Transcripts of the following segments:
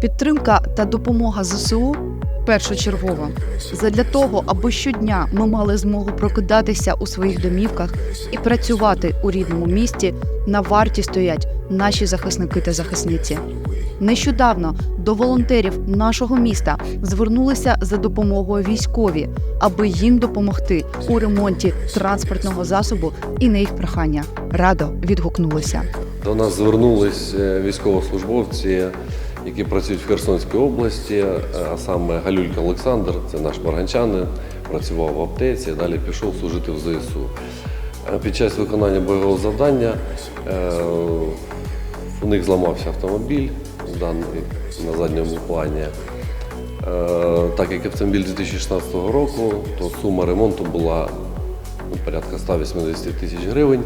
Підтримка та допомога ЗСУ першочергова. Задля того, аби щодня ми мали змогу прокидатися у своїх домівках і працювати у рідному місті, на варті стоять наші захисники та захисниці. Нещодавно до волонтерів нашого міста звернулися за допомогою військові, аби їм допомогти у ремонті транспортного засобу і на їх прохання радо відгукнулися. До нас звернулись е, військовослужбовці, які працюють в Херсонській області, е, а саме Галюлька Олександр, це наш барганчанин, працював в аптеці, далі пішов служити в ЗСУ. Е, Під час виконання бойового завдання е, у них зламався автомобіль на задньому плані. Так як автомобіль 2016 року, то сума ремонту була порядка 180 тисяч гривень.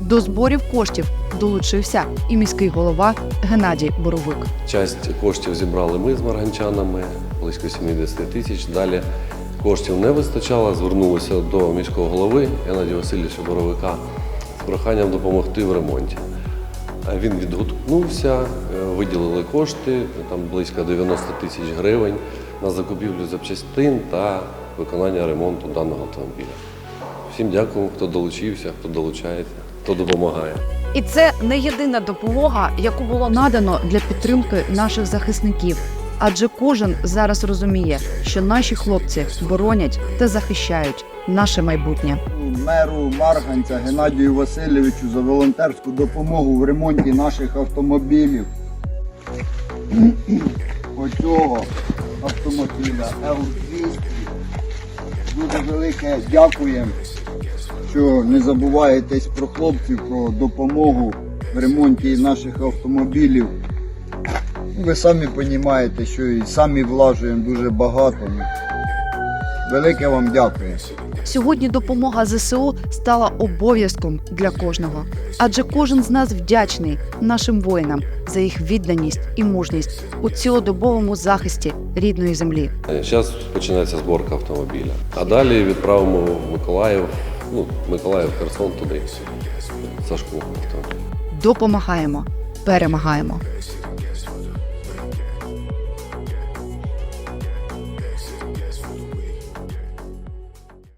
До зборів коштів долучився і міський голова Геннадій Боровик. Часть коштів зібрали ми з марганчанами, близько 70 тисяч. Далі коштів не вистачало. Звернулися до міського голови Геннадія Васильовича Боровика з проханням допомогти в ремонті. Він відгукнувся, е, виділили кошти, там близько 90 тисяч гривень на закупівлю запчастин та виконання ремонту даного автомобіля. Всім дякую, хто долучився, хто долучається, хто допомагає. І це не єдина допомога, яку було надано для підтримки наших захисників. Адже кожен зараз розуміє, що наші хлопці боронять та захищають наше майбутнє. меру Марганця Геннадію Васильовичу за волонтерську допомогу в ремонті наших автомобілів. Оцього автомобіля L200. Дуже велике дякуємо, що не забуваєтесь про хлопців, про допомогу в ремонті наших автомобілів. Ви самі розумієте, що і самі влажуємо дуже багато. Велике вам дякую. Сьогодні допомога ЗСУ стала обов'язком для кожного, адже кожен з нас вдячний нашим воїнам за їх відданість і мужність у цілодобовому захисті рідної землі. Зараз починається зборка автомобіля. А далі відправимо в Миколаїв, ну, Миколаїв, Херсон туди. Сашку. Допомагаємо, перемагаємо.